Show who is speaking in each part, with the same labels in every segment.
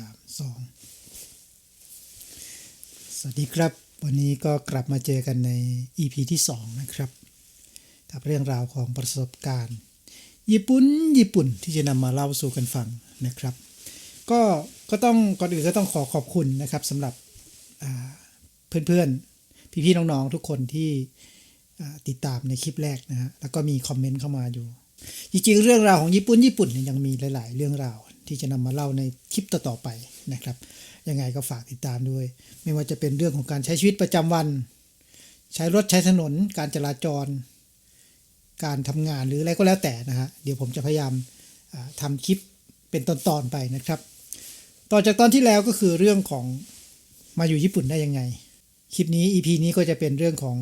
Speaker 1: ามสองสวัสดีครับ วันนี้ก็กลับมาเจอกันใน EP ที่ 2 นะครับ กับเรื่องราวของประสบการณ์ ญี่ปุ่นญี่ปุ่นที่จะนำมาเล่าสู่กันฟังนะครับ ก็ก็ต้องก่อนอื่นก็ต้องขอขอบคุณนะครับสำหรับเพื่อนๆ พี่ๆ น้องๆ ทุกคนที่ติดตามในคลิปแรกนะฮะแล้วก็มีคอมเมนต์เข้ามาอยู่ จริงๆ เรื่องราวของญี่ปุ่นญี่ปุ่นเนี่ยยังมีหลาย ๆ เรื่องราวที่จะนำมาเล่าในคลิปต่อๆไปนะครับ ยังไงก็ฝากติดตามด้วย ไม่ว่าจะเป็นเรื่องของการใช้ชีวิตประจำวัน ใช้รถใช้ถนน การจราจร การทำงานหรืออะไรก็แล้วแต่นะฮะเดี๋ยวผมจะพยายามอ่าทำคลิปเป็นตอนๆไปนะครับ ต่อจากตอนที่แล้วก็คือเรื่องของมาอยู่ญี่ปุ่นได้ยังไง คลิปนี้ EP นี้ก็จะเป็นเรื่องของ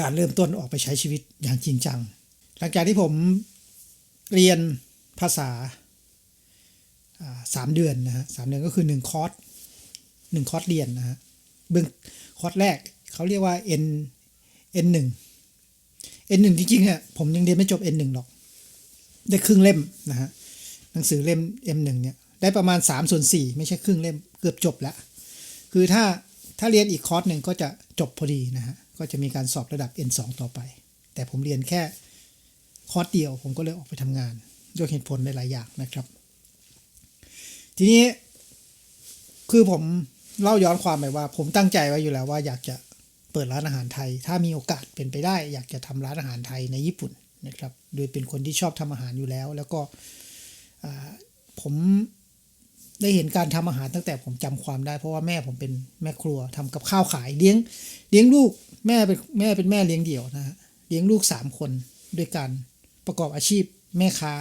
Speaker 1: การเริ่มต้นออกไปใช้ชีวิตอย่างจริงจัง หลังจากที่ผมเรียนภาษาสามเดือนนะฮะสามเดือนก็คือหนึ่งคอร์สหนึ่งคอร์สเรียนนะฮะเบื้องคอร์สแรกเขาเรียกว่า N N หนึ่ง N หนึ่งจริงๆอะผมยังเรียนไม่จบ N หนึ่งหรอก ได้ครึ่งเล่มนะฮะหนังสือเล่ม M หนึ่งเนี่ยได้ประมาณ3ส่วน4ไม่ใช่ครึ่งเล่มเกือบจบแล้ว คือถ้าถ้าเรียนอีกคอร์สหนึ่งก็จะจบพอดีนะฮะก็จะมีการสอบระดับ N2 ต่อไป แต่ผมเรียนแค่ คอร์สเดียวผมก็เลยออกไปทำงานด้วยเหตุผลหลาย ๆ อย่างนะครับ ทีนี้คือผมเล่าย้อนความไปว่า ผมตั้งใจไว้อยู่แล้วว่าอยากจะเปิดร้านอาหารไทย ถ้ามีโอกาสเป็นไปได้ อยากจะทำร้านอาหารไทยในญี่ปุ่นนะครับ โดยเป็นคนที่ชอบทำอาหารอยู่แล้ว แล้วก็ผมได้เห็นการทำอาหารตั้งแต่ผมจำความได้ เพราะว่าแม่ผมเป็นแม่ครัวทำกับข้าวขายเลี้ยง เลี้ยงลูกแม่เป็นแม่เป็นแม่เลี้ยงเดี่ยวนะฮะเลี้ยงลูกสามคนด้วยกัน ประกอบอาชีพแม่ค้า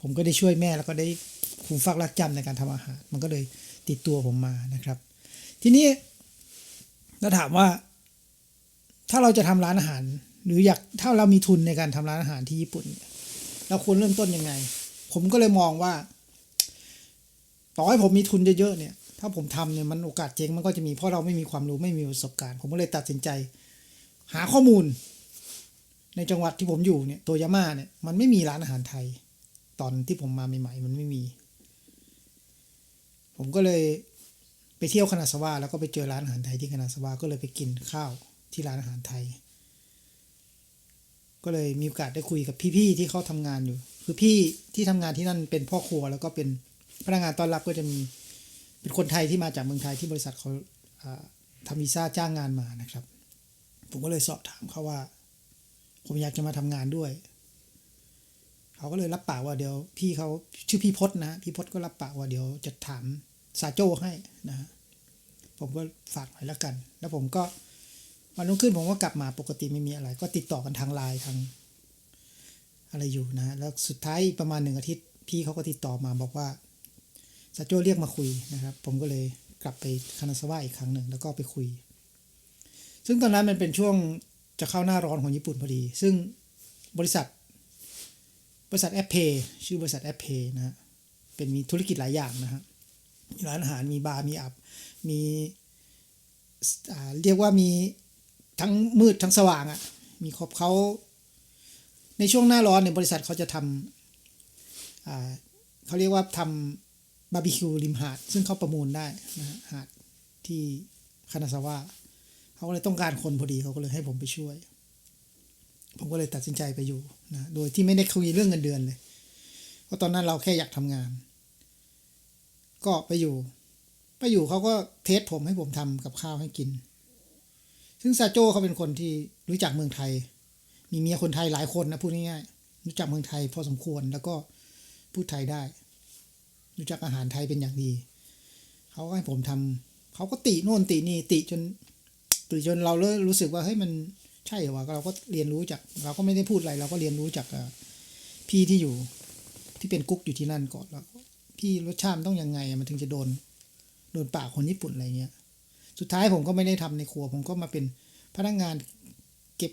Speaker 1: ผมก็ได้ช่วยแม่แล้วก็ได้คุมฟักรักจำในการทำอาหาร มันก็เลยติดตัวผมมานะครับ ทีนี้ถ้าถามว่า ถ้าเราจะทำร้านอาหาร หรืออยากถ้าเรามีทุนในการทำร้านอาหารที่ญี่ปุ่น เราควรเริ่มต้นยังไง ผมก็เลยมองว่า ต่อให้ผมมีทุนเยอะๆเนี่ย ถ้าผมทำเนี่ยมันโอกาสเจ๊งมันก็จะมีเพราะเราไม่มีความรู้ไม่มีประสบการณ์ ผมก็เลยตัดสินใจ หาข้อมูล ในจังหวัดที่ผมอยู่เนี่ยโตยาม่าเนี่ยมันไม่มีร้านอาหารไทย ตอนที่ผมมาใหม่ๆ มันไม่มี ผมก็เลยไปเที่ยวคานาสวาแล้วก็ไปเจอร้านอาหารไทยที่คานาสวาก็เลยไปกินข้าวที่ร้านอาหารไทย ก็เลยมีโอกาสได้คุยกับพี่ๆที่เขาทำงานอยู่ คือพี่ที่ทำงานที่นั่นเป็นพ่อครัว แล้วก็เป็นพนักงานต้อนรับก็จะมีเป็นคนไทยที่มาจากเมืองไทยที่บริษัทเขาอ่าทำวีซ่าจ้างงานมานะครับ ผมก็เลยสอบถามเขาว่า ผมอยากจะมาทำงานด้วย เขาก็เลยรับปากว่าเดี๋ยวพี่เขาชื่อพี่พศนะพี่พศก็รับปากว่าเดี๋ยวจะถามซาโจ้ให้นะฮะผมก็ฝากไว้แล้วกัน แล้วผมก็วันรุ่งขึ้นผมก็กลับมาปกติไม่มีอะไร ก็ติดต่อกันทางไลน์ทางอะไรอยู่นะฮะแล้วสุดท้ายประมาณหนึ่งอาทิตย์ พี่เขาก็ติดต่อมาบอกว่าซาโจ้เรียกมาคุยนะครับ ผมก็เลยกลับไปคานาสวาอีกครั้งหนึ่งแล้วก็ไปคุย ซึ่งตอนนั้นมันเป็นช่วง จะเข้าหน้าร้อนของญี่ปุ่นพอดี ซึ่งบริษัท บริษัทแอปเพย์ชื่อบริษัทแอปเพย์นะฮะเป็นมีธุรกิจหลายอย่างนะฮะมีร้านอาหารมีบาร์มีอับมีเรียกว่ามีทั้งมืดทั้งสว่างอะ่ะมีครบเขาในช่วงหน้าร้อนเนี่ยบริษัทเขาจะทำเขาเรียกว่าทำบาร์บีคิวริมหาด ซึ่งเขาประมูลได้นะฮะหาดที่คานาซาวะ เขาก็เลยต้องการคนพอดีเขาก็เลยให้ผมไปช่วย ผมก็เลยตัดสินใจไปอยู่นะโดยที่ไม่ได้คุยเรื่องเงินเดือนเลย เพราะตอนนั้นเราแค่อยากทำงาน ก็ไปอยู่ไปอยู่เขาก็เทสผมให้ผมทำกับข้าวให้กิน ซึ่งซาโจเขาเป็นคนที่รู้จักเมืองไทย มีเมียคนไทยหลายคนนะพูดง่ายๆรู้จักเมืองไทยพอสมควรแล้วก็พูดไทยได้ รู้จักอาหารไทยเป็นอย่างดี เขาก็ให้ผมทำเขาก็ติโน่นตินี่ติจน ติจนเราเริ่มรู้สึกว่าเฮ้ยมันใช่เหรอวะเราก็เรียนรู้จาก เราก็ไม่ได้พูดอะไร เราก็เรียนรู้จากพี่ที่อยู่ ที่เป็นกุ๊กอยู่ที่นั่นก่อนแล้วพี่รสชาติต้องยังไงมันถึงจะโดน โดนปากคนญี่ปุ่นอะไรเงี้ย สุดท้ายผมก็ไม่ได้ทำในครัว ผมก็มาเป็นพนักงานเก็บ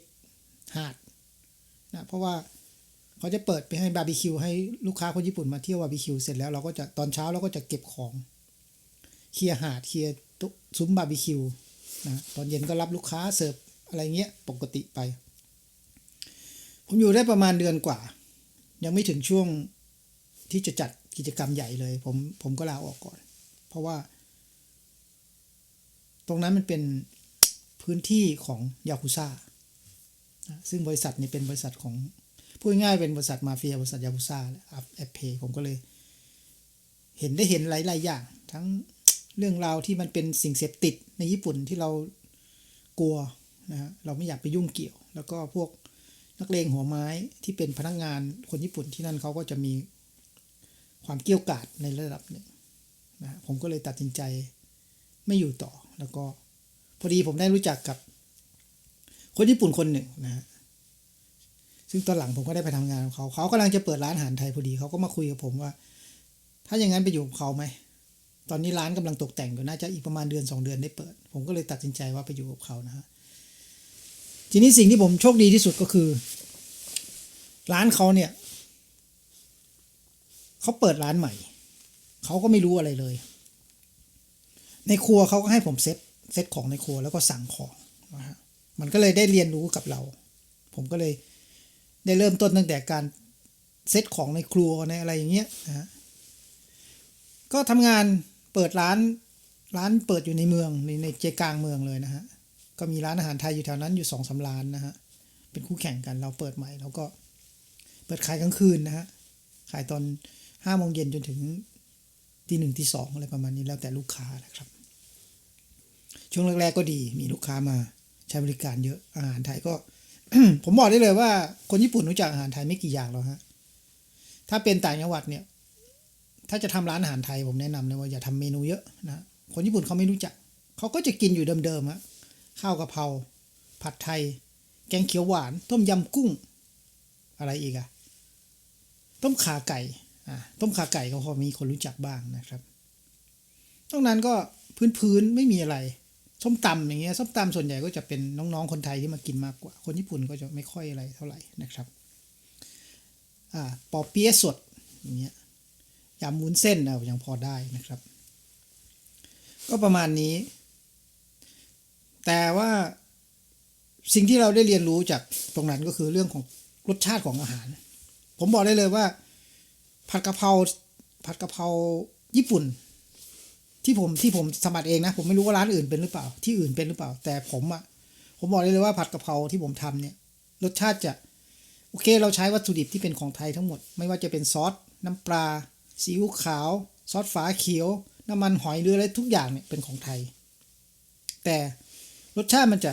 Speaker 1: หาดนะเพราะว่าเขาจะเปิดไปให้บาร์บีคิวให้ลูกค้าคนญี่ปุ่นมาเที่ยวบาร์บีคิวเสร็จแล้วเราก็จะตอนเช้าเราก็จะเก็บของ เคลียร์หาดเคลียร์ซุ้มบาร์บีคิว นะตอนเย็นก็รับลูกค้าเสิร์ฟอะไรเงี้ยปกติไป ผมอยู่ได้ประมาณเดือนกว่า ยังไม่ถึงช่วงที่จะจัดกิจกรรมใหญ่เลย ผมผมก็ลาออกก่อน เพราะว่า ตรงนั้นมันเป็นพื้นที่ของยากุซ่าซึ่งบริษัทนี้เป็นบริษัทของพูดง่ายเป็นบริษัทมาเฟียบริษัทยากุซ่าแอปเพผมก็เลย เห็นได้เห็นหลายๆอย่าง ทั้ง เรื่องราวที่มันเป็นสิ่งเสพติดในญี่ปุ่นที่เรากลัวนะฮะเราไม่อยากไปยุ่งเกี่ยว แล้วก็พวกนักเลงหัวไม้ที่เป็นพนักงานคนญี่ปุ่นที่นั่นเขาก็จะมีความเกรี้ยวกาดในระดับหนึ่งนะฮะผมก็เลยตัดสินใจไม่อยู่ต่อ แล้วก็พอดีผมได้รู้จักกับ คนญี่ปุ่นคนหนึ่งนะฮะซึ่งตอนหลังผมก็ได้ไปทำงานกับเขา เขากำลังจะเปิดร้านอาหารไทยพอดีเขาก็มาคุยกับผมว่า ถ้าอย่างนั้นไปอยู่กับเขาไหม ตอนนี้ร้านกำลังตกแต่งอยู่น่าจะอีกประมาณเดือนสองเดือนได้เปิด ผมก็เลยตัดสินใจว่าไปอยู่กับเขานะฮะทีนี้สิ่งที่ผมโชคดีที่สุดก็คือ ร้านเขาเนี่ยเขาเปิดร้านใหม่เขาก็ไม่รู้อะไรเลย ในครัวเขาก็ให้ผมเซตเซตของในครัวแล้วก็สั่งของนะฮะมันก็เลยได้เรียนรู้กับเรา ผมก็เลยได้เริ่มต้นตั้งแต่การเซตของในครัวในอะไรอย่างเงี้ยนะฮะก็ทำงาน เปิดร้านร้านเปิดอยู่ในเมืองในในใจกลางเมืองเลยนะฮะ ก็มีร้านอาหารไทยอยู่แถวนั้นอยู่สองสาร้านนะฮะ เป็นคู่แข่งกันเราเปิดใหม่เราก็เปิดขายกลางคืนนะฮะ ขายตอนห้าโมงเย็นจนถึงตีหนึ่งตีสองอะไรประมาณนี้แล้วแต่ลูกค้านะครับ ช่วงแรกๆก็ดีมีลูกค้ามาใช้บริการเยอะอาหารไทยก็ ผมบอกได้เลยว่า คนญี่ปุ่นรู้จักอาหารไทยไม่กี่อย่างหรอกฮะถ้าเป็นต่างจังหวัดเนี่ย ถ้าจะทำร้านอาหารไทยผมแนะนำเลยว่าอย่าทำเมนูเยอะนะ คนญี่ปุ่นเขาไม่รู้จัก เขาก็จะกินอยู่เดิมๆฮะข้าวกะเพราผัดไทย แกงเขียวหวาน ต้มยำกุ้ง อะไรอีกอะต้มขาไก่อ่าต้มขาไก่ก็พอมีคนรู้จักบ้างนะครับนอกนั้นก็พื้นๆไม่มีอะไรส้มตำอย่างเงี้ยส้มตำส่วนใหญ่ก็จะเป็นน้องๆคนไทยที่มากินมากกว่า คนญี่ปุ่นก็จะไม่ค่อยอะไรเท่าไหร่นะครับอ่าปอเปี๊ยะสดอย่างเงี้ย ยำวุ้นเส้นเอายังพอได้นะครับ ก็ประมาณนี้ แต่ว่าสิ่งที่เราได้เรียนรู้จากตรงนั้นก็คือเรื่องของรสชาติของอาหาร ผมบอกได้เลยว่า ผัดกะเพราผัดกะเพราญี่ปุ่น ที่ผมที่ผมสมัครเองนะ ผมไม่รู้ว่าร้านอื่นเป็นหรือเปล่า ที่อื่นเป็นหรือเปล่า แต่ผมอะผมบอกได้เลยว่าผัดกะเพราที่ผมทำเนี่ย รสชาติจะ โอเค เราใช้วัตถุดิบที่เป็นของไทยทั้งหมด ไม่ว่าจะเป็นซอส น้ำปลา ซีอิ๊วขาว ซอสฝาเขียว น้ำมันหอยหรืออะไรทุกอย่างเนี่ยเป็นของไทย แต่รสชาติมันจะ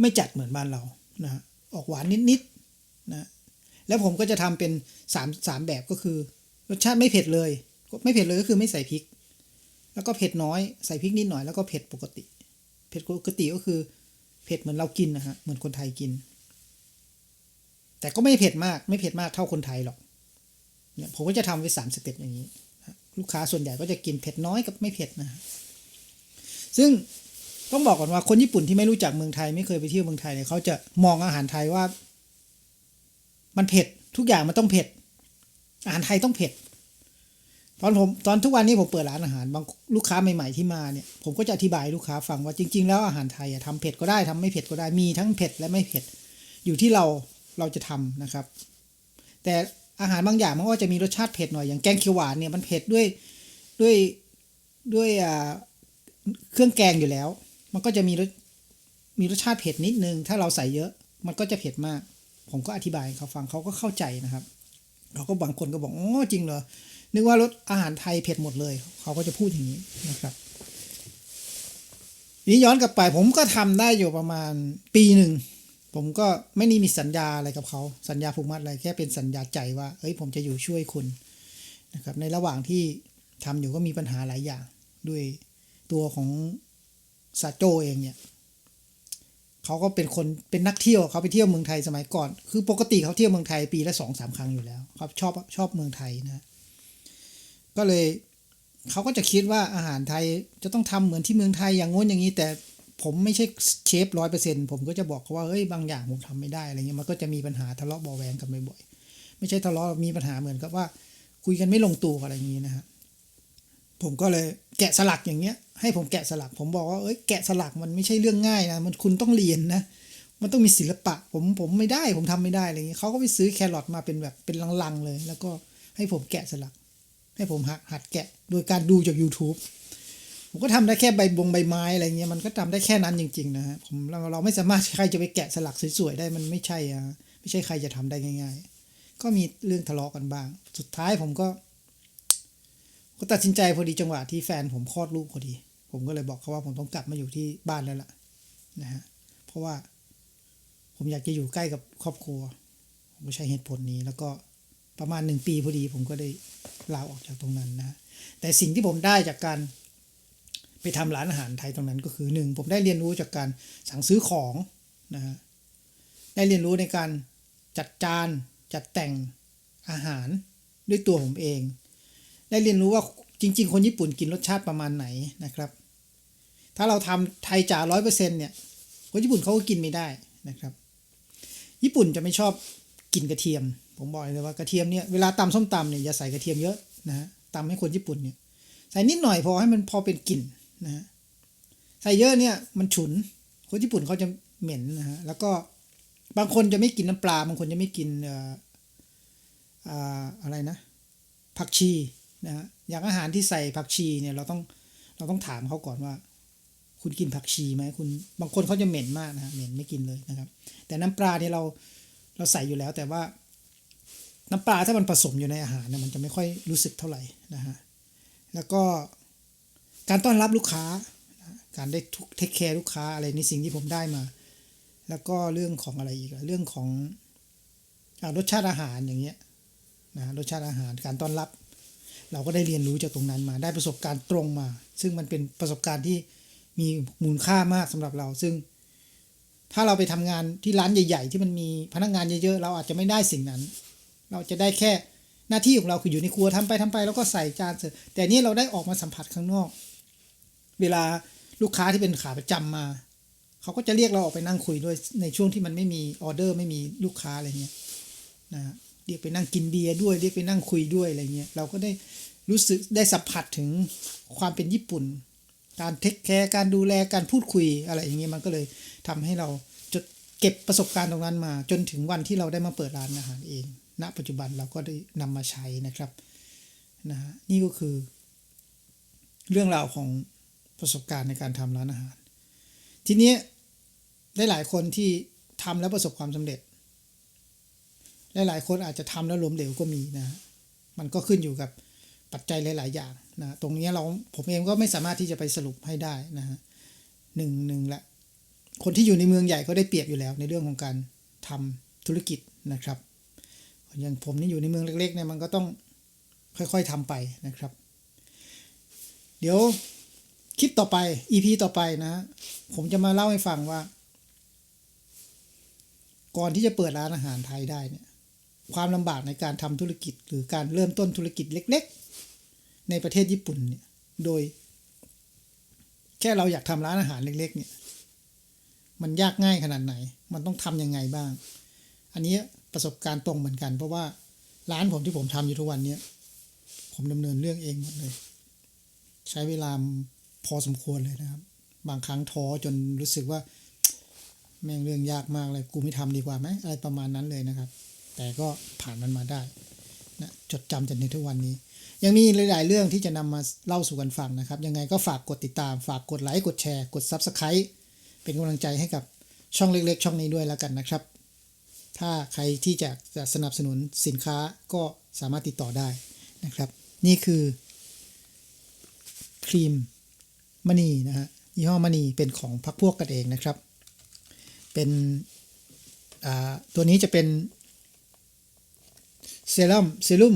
Speaker 1: ไม่จัดเหมือนบ้านเรานะออกหวานนิดๆนะแล้วผมก็จะทำเป็นสามสามแบบก็คือ รสชาติไม่เผ็ดเลย ไม่เผ็ดเลยก็คือไม่ใส่พริก แล้วก็เผ็ดน้อยใส่พริกนิดหน่อยแล้วก็เผ็ดปกติ เผ็ดปกติก็คือเผ็ดเหมือนเรากินนะฮะเหมือนคนไทยกิน แต่ก็ไม่เผ็ดมากไม่เผ็ดมากเท่าคนไทยหรอก เนี่ยผมก็จะทำไว้สามสเต็ปอย่างนี้ ลูกค้าส่วนใหญ่ก็จะกินเผ็ดน้อยกับไม่เผ็ดนะฮะซึ่งต้องบอกก่อนว่าคนญี่ปุ่นที่ไม่รู้จักเมืองไทยไม่เคยไปเที่ยวเมืองไทยเนี่ยเขาจะมองอาหารไทยว่า มันเผ็ดทุกอย่างมันต้องเผ็ด อาหารไทยต้องเผ็ดตอนผมตอนทุกวันนี้ผมเปิดร้านอาหารบางลูกค้าใหม่ๆที่มาเนี่ยผมก็จะอธิบายลูกค้าฟังว่าจริง ๆ แล้วอาหารไทยอะทำเผ็ดก็ได้ทำไม่เผ็ดก็ได้มีทั้งเผ็ดและไม่เผ็ดอยู่ที่เราเราจะทำนะครับ แต่ อาหารบางอย่างมันก็จะมีรสชาติเผ็ดหน่อยอย่างแกงเขียวหวานเนี่ยมันเผ็ดด้วยด้วยด้วยอ่าเครื่องแกงอยู่แล้ว มันก็จะมีรสมีรสชาติเผ็ดนิดนึง ถ้าเราใส่เยอะมันก็จะเผ็ดมาก ผมก็อธิบายเขาฟังเขาก็เข้าใจนะครับเขาก็บางคนก็บอกอ๋อจริงเหรอนึกว่ารสอาหารไทยเผ็ดหมดเลย เขาก็จะพูดอย่างนี้นะครับนี้ย้อนกลับไปผมก็ทำได้อยู่ประมาณปีหนึ่ง ผมก็ไม่ได้มีสัญญาอะไรกับเขาสัญญาผูกมัดอะไรแค่เป็นสัญญาใจว่าเอ้ยผมจะอยู่ช่วยคุณนะครับในระหว่างที่ทำอยู่ก็มีปัญหาหลายอย่าง ด้วยตัวของซาโจเองเนี่ยเขาก็เป็นคนเป็นนักเที่ยวเขาไปเที่ยวเมืองไทยสมัยก่อน คือปกติเขาเที่ยวเมืองไทยปีละสองสามครั้งอยู่แล้วเขาชอบชอบเมืองไทยนะก็เลยเขาก็จะคิดว่าอาหารไทยจะต้องทำเหมือนที่เมืองไทยอย่างง้นอย่างนี้แต่ ผมไม่ใช่เชฟร้อยเปอร์เซ็นผมก็จะบอกเขาว่าเฮ้ยบางอย่างผมทำไม่ได้อะไรเงี้ยมันก็จะมีปัญหาทะเลาะเบาะแวงกันบ่อยๆไม่ใช่ทะเลาะมีปัญหาเหมือนกับว่า คุยกันไม่ลงตัวอะไรอย่างนี้นะฮะผมก็เลยแกะสลักอย่างเงี้ย ให้ผมแกะสลัก ผมบอกว่าเอ้ยแกะสลักมันไม่ใช่เรื่องง่ายนะมันคุณต้องเรียนนะมันต้องมีศิลปะ ผมผมไม่ได้ผมทำไม่ได้อะไรเงี้ยเขาก็ไปซื้อแครอทมาเป็นแบบเป็นลังๆเลย แล้วก็ให้ผมแกะสลัก ให้ผมหัดหัดแกะโดยการดูจาก YouTube ผมก็ทำได้แค่ใบบงใบไม้อะไรเงี้ยมันก็ทำได้แค่นั้นจริง ๆ นะฮะผมเราเราไม่สามารถใครจะไปแกะสลักสวยๆได้มันไม่ใช่อะไม่ใช่ใครจะทำได้ง่าย ๆ ก็มีเรื่องทะเลาะกันบ้าง สุดท้ายผมก็ก็ตัดสินใจพอดีจังหวะที่แฟนผมคลอดลูกพอดี ผมก็เลยบอกเขาว่าผมต้องกลับมาอยู่ที่บ้านแล้วล่ะนะฮะเพราะว่าผมอยากจะอยู่ใกล้กับครอบครัว ผมก็ใช้เหตุผลนี้แล้วก็ประมาณหนึ่งปีพอดี ผมก็ได้ลาออกจากตรงนั้นนะ แต่สิ่งที่ผมได้จากการ ไปทำร้านอาหารไทยตรงนั้นก็คือหนึ่งผมได้เรียนรู้จากการสั่งซื้อของนะฮะได้เรียนรู้ในการจัดจานจัดแต่งอาหารด้วยตัวผมเอง ได้เรียนรู้ว่าจริง ๆ คนญี่ปุ่นกินรสชาติประมาณไหนนะครับ ถ้าเราทำไทยจ๋าร้อยเปอร์เซ็นต์เนี่ยคนญี่ปุ่นเขาก็กินไม่ได้นะครับ ญี่ปุ่นจะไม่ชอบกินกระเทียม ผมบอกเลยว่ากระเทียมเนี่ยเวลาตำส้มตำเนี่ยอย่าใส่กระเทียมเยอะนะฮะตำให้คนญี่ปุ่นเนี่ยใส่นิดหน่อยพอให้มันพอเป็นกลิ่น นะฮะใส่เยอะเนี่ยมันฉุน คนญี่ปุ่นเขาจะเหม็นนะฮะแล้วก็บางคนจะไม่กินน้ำปลา บางคนจะไม่กินเอ่ออ่าอะไรนะ ผักชีนะฮะอย่างอาหารที่ใส่ผักชีเนี่ยเราต้องเราต้องถามเขาก่อนว่า คุณกินผักชีไหมคุณบางคนเขาจะเหม็นมากนะฮะเหม็นไม่กินเลยนะครับ แต่น้ำปลาเนี่ยเราเราใส่อยู่แล้วแต่ว่า น้ำปลาถ้ามันผสมอยู่ในอาหารเนี่ยมันจะไม่ค่อยรู้สึกเท่าไหร่นะฮะแล้วก็ การต้อนรับลูกค้า การได้ทุกเทคแคร์ลูกค้าอะไรในสิ่งที่ผมได้มา แล้วก็เรื่องของอะไรอีกเรื่องของอารสชาติอาหารอย่างเงี้ยนะรสชาติอาหารการต้อนรับ เราก็ได้เรียนรู้จากตรงนั้นมา ได้ประสบการณ์ตรงมา ซึ่งมันเป็นประสบการณ์ที่มีมูลค่ามากสำหรับเรา ซึ่ง ถ้าเราไปทำงานที่ร้านใหญ่ ๆ ที่มันมีพนักงานเยอะๆเราอาจจะไม่ได้สิ่งนั้น เราจะได้แค่หน้าที่ของเราคืออยู่ในครัวทำไปทำไป แล้วก็ใส่จานเสิร์ฟแต่นี่เราได้ออกมาสัมผัสข้างนอก เวลาลูกค้าที่เป็นขาประจำมา เขาก็จะเรียกเราออกไปนั่งคุยด้วยในช่วงที่มันไม่มีออเดอร์ไม่มีลูกค้าอะไรเงี้ยนะเรียกไปนั่งกินเบียร์ด้วยเรียกไปนั่งคุยด้วยอะไรเงี้ยเราก็ได้รู้สึกได้สัมผัสถึงความเป็นญี่ปุ่น การเทคแคร์การดูแลการพูดคุยอะไรอย่างเงี้ยมันก็เลยทำให้เราจดเก็บประสบการณ์ตรงนั้นมา จนถึงวันที่เราได้มาเปิดร้านอาหารเอง ณ ปัจจุบันเราก็ได้นำมาใช้นะครับนะฮะนี่ก็คือ เรื่องราวของ ประสบการณ์ในการทำร้านอาหาร ทีนี้ได้หลายคนที่ทำแล้วประสบความสำเร็จหลายๆคนอาจจะทำแล้วล้มเหลวก็มีนะฮะมันก็ขึ้นอยู่กับปัจจัยหลาย ๆ อย่างนะตรงนี้เราผมเองก็ไม่สามารถที่จะไปสรุปให้ได้นะฮะหนึ่งหนึ่งละคนที่อยู่ในเมืองใหญ่ก็ได้เปรียบอยู่แล้ว ในเรื่องของการทำธุรกิจนะครับอย่างผมนี่อยู่ในเมืองเล็กๆเนี่ยมันก็ต้องค่อยๆทำไปนะครับ เดี๋ยว คลิปต่อไป EP ต่อไปนะ ผมจะมาเล่าให้ฟังว่า ก่อนที่จะเปิดร้านอาหารไทยได้เนี่ย ความลำบากในการทำธุรกิจ หรือการเริ่มต้นธุรกิจเล็ก ๆ ในประเทศญี่ปุ่นเนี่ย โดย แค่เราอยากทำร้านอาหารเล็ก ๆ เนี่ย มันยากง่ายขนาดไหน มันต้องทำยังไงบ้าง อันนี้ประสบการณ์ตรงเหมือนกัน เพราะว่าร้านผมที่ผมทำอยู่ทุกวันเนี้ยผมดำเนินเรื่องเองหมดเลย ใช้เวลา พอสมควรเลยนะครับ บางครั้งท้อจนรู้สึกว่า แม่งเรื่องยากมากเลยกูไม่ทำดีกว่าไหมอะไรประมาณนั้นเลยนะครับ แต่ก็ผ่านมันมาได้นะจดจำจนในทุกวันนี้ ยังมีหลาย ๆ เรื่องที่จะนำมาเล่าสู่กันฟังนะครับ ยังไงก็ฝากกดติดตาม ฝากกดไลค์กดแชร์กด Subscribe เป็นกำลังใจให้กับช่องเล็ก ๆ ช่องนี้ด้วยแล้วกันนะครับ ถ้าใครที่จะจะสนับสนุนสินค้าก็สามารถติดต่อได้นะครับ นี่คือครีม มณีนะฮะยี่ห้อมณีเป็นของพักพวกกันเองนะครับ เป็นตัวนี้จะเป็นเซรั่มเซรุ่ม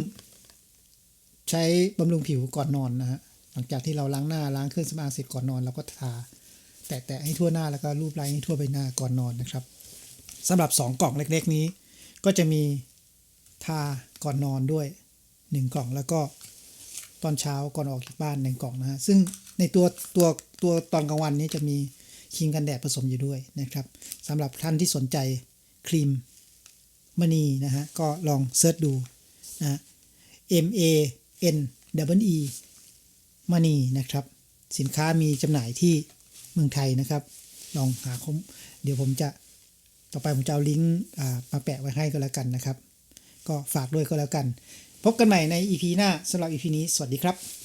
Speaker 1: ใช้บำรุงผิวก่อนนอนนะฮะหลังจากที่เราล้างหน้าล้างเครื่องสำอางเสร็จก่อนนอนเราก็ทา แตะๆให้ทั่วหน้าแล้วก็รูปไล้ให้ทั่วใบหน้าก่อนนอนนะครับสำหรับ 2 กล่องเล็ก ๆ นี้ ก็จะมีทาก่อนนอนด้วย 1 กล่องแล้วก็ ตอนเช้าก่อนออกจากบ้านหนึ่งกล่องนะฮะซึ่งในตัวตัวตัวตอนกลางวันนี้จะมีครีมกันแดดผสมอยู่ด้วยนะครับสำหรับท่านที่สนใจครีมมณีนะฮะก็ลองเซิร์ชดูนะ M A N W E มณีนะครับ สินค้ามีจำหน่ายที่เมืองไทยนะครับ ลองหาข้อมเดี๋ยวผมจะต่อไปผมจะเอาลิงก์มาแปะไว้ให้ก็แล้วกันนะครับ ก็ฝากด้วยก็แล้วกัน พบกันใหม่ใน EP หน้าสำหรับ EP นี้ สวัสดีครับ